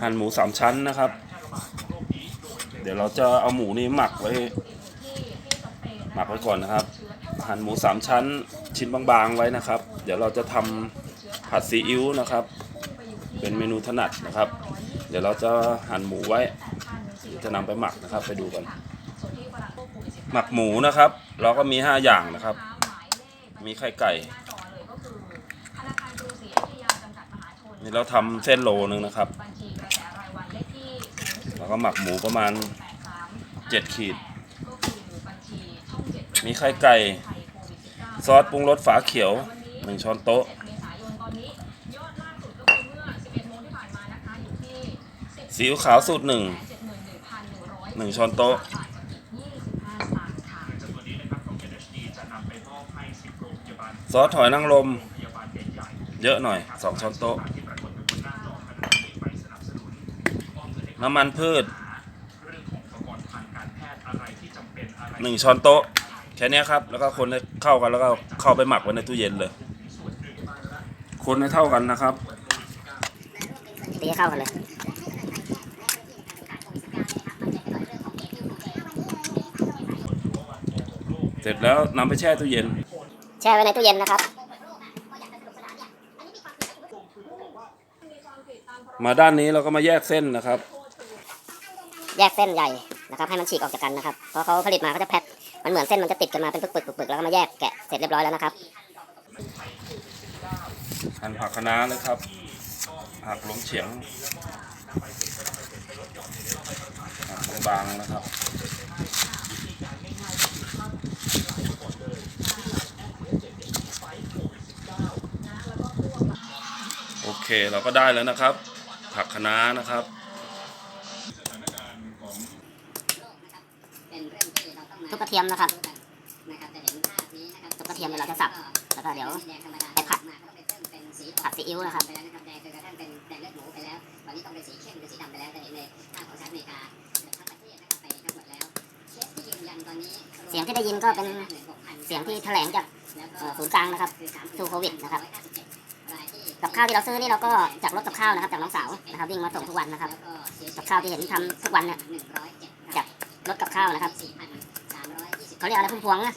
หั่นหมูสามชั้นนะครับ เดี๋ยวเราจะเอาหมูนี้หมักไว้ หมักไว้ก่อนนะครับ หั่นหมูสามชั้น ชิ้นบางๆไว้นะครับ เดี๋ยวเราจะทำผัดซีอิ๊วนะครับ เป็นเมนูถนัดนะครับ เดี๋ยวเราจะหั่นหมูไว้จะนำไปหมักนะครับ ไปดูกัน หมักหมูนะครับ เราก็มี 5 อย่างนะครับ มีไข่ไก่นี่เราทำเส้นโลนึงนะครับ แล้วก็หมักหมูประมาณ 7 ขีด มีไข่ไก่ ซอสปรุงรสฝาเขียว 1 ช้อนโต๊ะ ซีอิ๊วขาวสูตรหนึ่งหนึ่งช้อนโต๊ะซอสหอยนางรม เยอะหน่อยสองช้อนโต๊ะ น้ำมันพืชหนึ่งช้อนโต๊ะแค่เนี้ยครับ แล้วก็คนให้เข้ากันแล้วก็เข้าไปหมักไว้ในตู้เย็นเลย คนให้เท่ากันนะครับตีให้เข้ากันเลยเสร็จแล้วนำไปแช่ตู้เย็น แช่ไว้ในตู้เย็นนะครับ มาด้านนี้เราก็มาแยกเส้นนะครับ แยกเส้นใหญ่นะครับให้มันฉีกออกจากกันนะครับเพราะเขาผลิตมาเขาจะแพ็คมันเหมือนเส้นมันจะติดกันมาเป็นปึกๆปึกๆแล้วก็มาแยกแกะเสร็จเรียบร้อยแล้วนะครับหั่นผักคะน้าเลยครับหักลงเฉียงหักบางนะครับโอเคเราก็ได้แล้วนะครับ ผักคะน้านะครับ ทุกกระเทียมนะครับทุกกระเทียมเนี่ยเราจะสับ แล้วก็เดี๋ยวไปผัดผัดซีอิ๊วนะครับเสียงที่ได้ยินก็เป็นเสียงที่แถลงจากเอ่อศูนย์กลางนะครับทูโควิดนะครับ กับข้าวที่เราซื้อนี่เราก็จากรถกับข้าวนะครับจากน้องสาวนะครับวิ่งมาส่งทุกวันนะครับกับข้าวที่เห็นทำทุกวันเนี่ยจากรถกับข้าวนะครับเขาเรียกอะไรพุ่มพวงนะ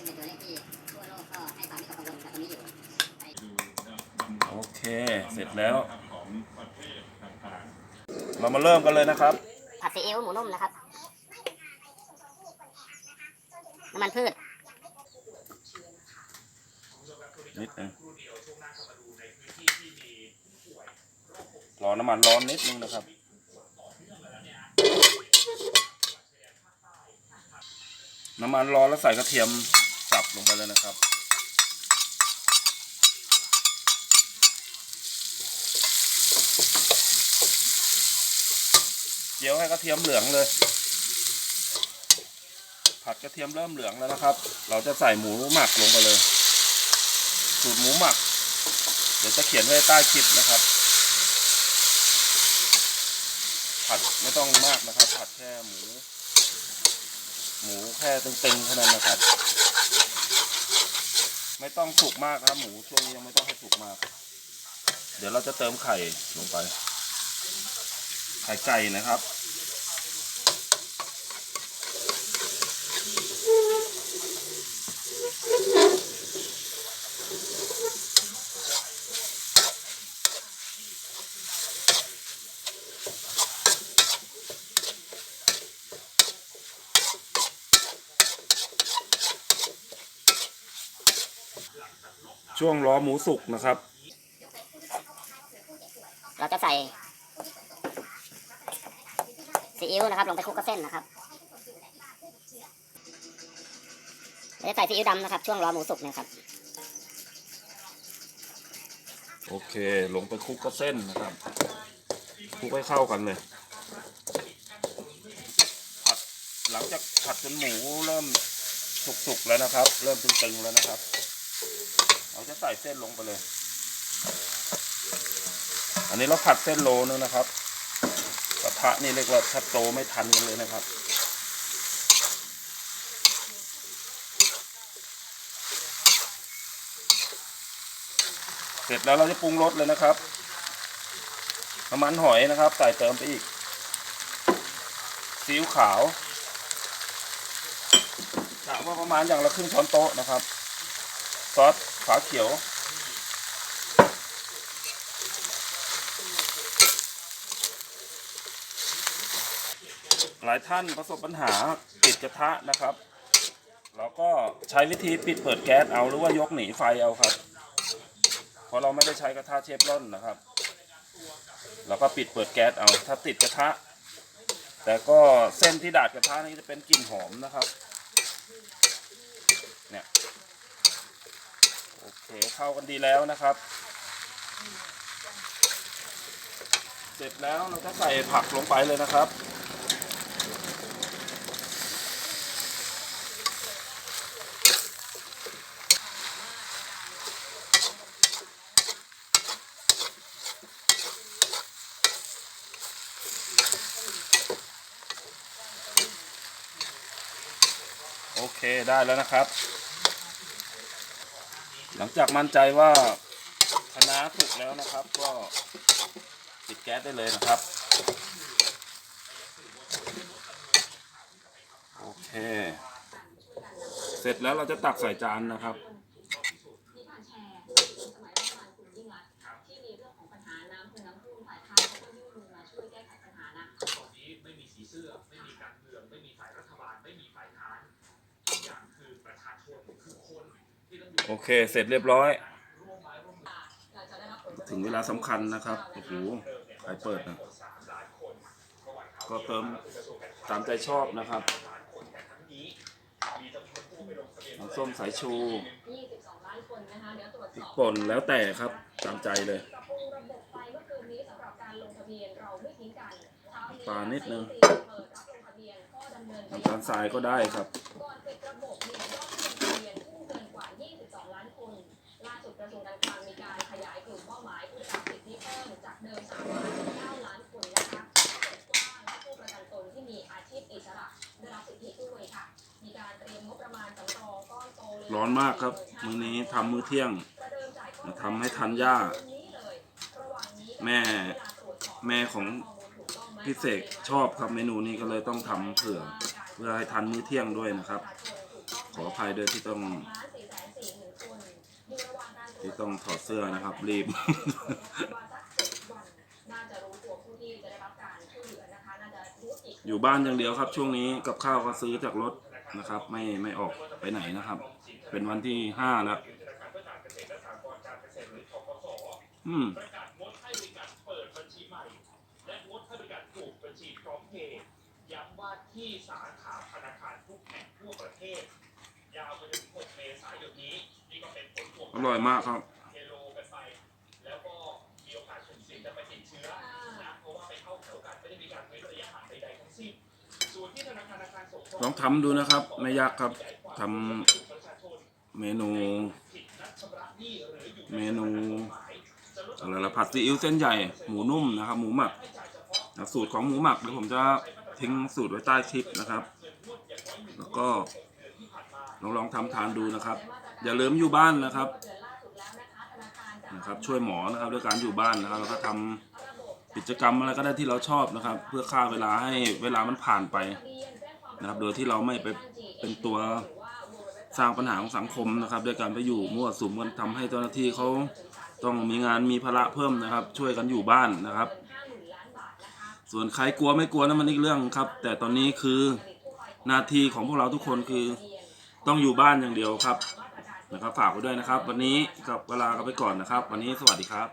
โอเคเสร็จแล้ว เรามาเริ่มกันเลยนะครับ ผัดซีอิ๊วหมูนุ่มนะครับน้ำมันพืช นิดนึงรอน้ำมันร้อนนิดนึงนะครับ น้ำมันร้อนแล้วใส่กระเทียมสับลงไปเลยนะครับเจียวให้กระเทียมเหลืองเลย ผัดกระเทียมเริ่มเหลืองแล้วนะครับ เราจะใส่หมูหมักลงไปเลย สูตรหมูหมัก เดี๋ยวจะเขียนไว้ใต้คลิปนะครับ ผัดไม่ต้องมากนะครับ ผัดแค่หมู หมูแค่ตึงๆเท่านั้นนะครับ ไม่ต้องสุกมากนะครับ หมูช่วงนี้ยังไม่ต้องให้สุกมาก เดี๋ยวเราจะเติมไข่ลงไป ไข่ไก่นะครับ ช่วงล้อหมูสุกนะครับ เราจะใส่ซีอิ๊วนะครับ ลงไปคลุกกับเส้นนะครับเราจะใส่ซีอิ๊วดำนะครับ ช่วงรอหมูสุกเนะครับโอเค ลงไปคลุกกับเส้นนะครับคลุกให้เข้ากันเลย ผัดหลังจากผัดจนหมูเริ่มสุกๆแล้วนะครับ เริ่มตึงๆแล้วนะครับเราจะ ใส่เส้นลงไปเลย อันนี้เราผัดเส้นโลนึงนะครับกระทะนี่เรียกว่าแทบโตไม่ทันกันเลยนะครับเสร็จแล้วเราจะปรุงรสเลยนะครับ น้ำมันหอยนะครับ ใส่เติมไปอีก ซีอิ๊วขาวกะว่าประมาณอย่างละครึ่งช้อนโต๊ะนะครับ ซอสาเขียว หลายท่านประสบปัญหาติดกระทะนะครับ เราก็ใช้วิธีปิดเปิดแก๊สเอาหรือว่ายกหนีไฟเอาครับ เพราะเราไม่ได้ใช้กระทะเชฟร่อนนะครับ เราก็ปิดเปิดแก๊สเอาถ้าติดกระทะ แต่ก็เส้นที่ดาดกระทะนี่จะเป็นกลิ่นหอมนะครับ เนี่ย เคเข้ากันดีแล้วนะครับ เสร็จแล้วเราจะใส่ผักลงไปเลยนะครับโอเคได้แล้วนะครับ หลังจากมั่นใจว่าคะน้าสุกแล้วนะครับ ก็ปิดแก๊สได้เลยนะครับ โอเค เสร็จแล้วเราจะตักใส่จานนะครับ โอเค เสร็จเรียบร้อย ถึงเวลาสำคัญนะครับ โอ้โหใครเปิดนะ ก็เติมตามใจชอบนะครับน้ำส้มสายชูพริกป่นแล้วแต่ครับตามใจเลยปลานิดนึงน้ำตาลทรายก็ได้ครับ ก้อนโตเลยร้อนมากครับ มื้อนี้ทำมื้อเที่ยงประเดิมจ่ายก้อนมาทำให้ทันย่าวันนี้เลยระหว่างนี้แม่เวลาตรวจสอบแม่ของข้อมูลถูกต้องไหมพี่เสกชอบครับเมนูนี้ก็เลยต้องทำเผื่อ เพื่อให้ทันมื้อเที่ยงด้วยนะครับ ขออภัยด้วยที่ต้องล้านสี่แสนสี่หมื่นคนอยู่ระหว่างการตรวจที่ต้องถอดเสื้อนะครับรีบ อยู่บ้านอย่างเดียวครับ ช่วงนี้กับข้าวก็ซื้อจากรถนะครับ ไม่ไม่ออกไปไหนนะครับ เป็นวันที่ห้าแล้วอืมงดให้บริการเปิดบัญชีใหม่และงดให้บริการปลูกบัญชีพร้อมเพย์ย้ำว่าที่สาขาธนาคารทุกแห่งทั่วประเทศ ยาวไปถึง6เมษายนนี้ นี่ก็เป็นผลพวงอร่อยมากครับ ลองทำดูนะครับ ไม่ยากครับทำเมนู เมนูอะไรละผัดซีอิ๊วเส้นใหญ่หมูนุ่มนะครับ หมูหมักสูตรของหมูหมักเดี๋ยวผมจะทิ้งสูตรไว้ใต้คลิปนะครับ แล้วก็ลองลองทำทานดูนะครับ อย่าลืมอยู่บ้านนะครับนะคะธนาคารจะนะครับ ช่วยหมอนะครับด้วยการอยู่บ้านนะครับ แล้วก็ทำ กิจกรรมอะไรก็ได้ที่เราชอบนะครับ เพื่อฆ่าเวลาให้เวลามันผ่านไปนะครับ โดยที่เราไม่ไปเป็นตัวสร้างปัญหาของสังคมนะครับด้วยการไปอยู่มั่วสุมกันทำให้เจ้าหน้าที่เขาต้องมีงานมีภาระเพิ่มนะครับ ช่วยกันอยู่บ้านนะครับ ส่วนใครกลัวไม่กลัวนั่นมันอีกเรื่องครับ แต่ตอนนี้คือหน้าที่ของพวกเราทุกคนคือต้องอยู่บ้านอย่างเดียวครับนะครับฝากไว้ด้วยนะครับ วันนี้กับเวลากันไปก่อนนะครับ วันนี้สวัสดีครับ